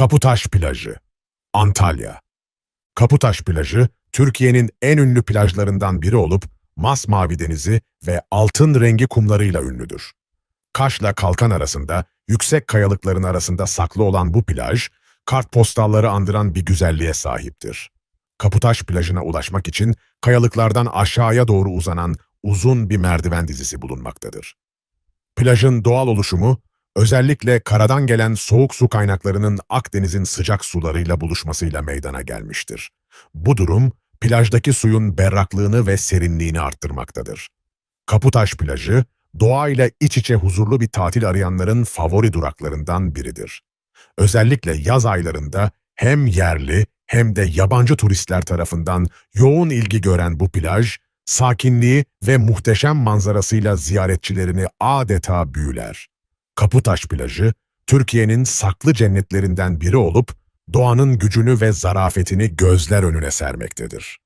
Kaputaş Plajı, Antalya. Kaputaş Plajı, Türkiye'nin en ünlü plajlarından biri olup, masmavi denizi ve altın rengi kumlarıyla ünlüdür. Kaş'la Kalkan arasında, yüksek kayalıkların arasında saklı olan bu plaj, kartpostalları andıran bir güzelliğe sahiptir. Kaputaş plajına ulaşmak için kayalıklardan aşağıya doğru uzanan uzun bir merdiven dizisi bulunmaktadır. Plajın doğal oluşumu, özellikle karadan gelen soğuk su kaynaklarının Akdeniz'in sıcak sularıyla buluşmasıyla meydana gelmiştir. Bu durum, plajdaki suyun berraklığını ve serinliğini arttırmaktadır. Kaputaş plajı, doğayla iç içe huzurlu bir tatil arayanların favori duraklarından biridir. Özellikle yaz aylarında hem yerli hem de yabancı turistler tarafından yoğun ilgi gören bu plaj, sakinliği ve muhteşem manzarasıyla ziyaretçilerini adeta büyüler. Kaputaş plajı, Türkiye'nin saklı cennetlerinden biri olup, doğanın gücünü ve zarafetini gözler önüne sermektedir.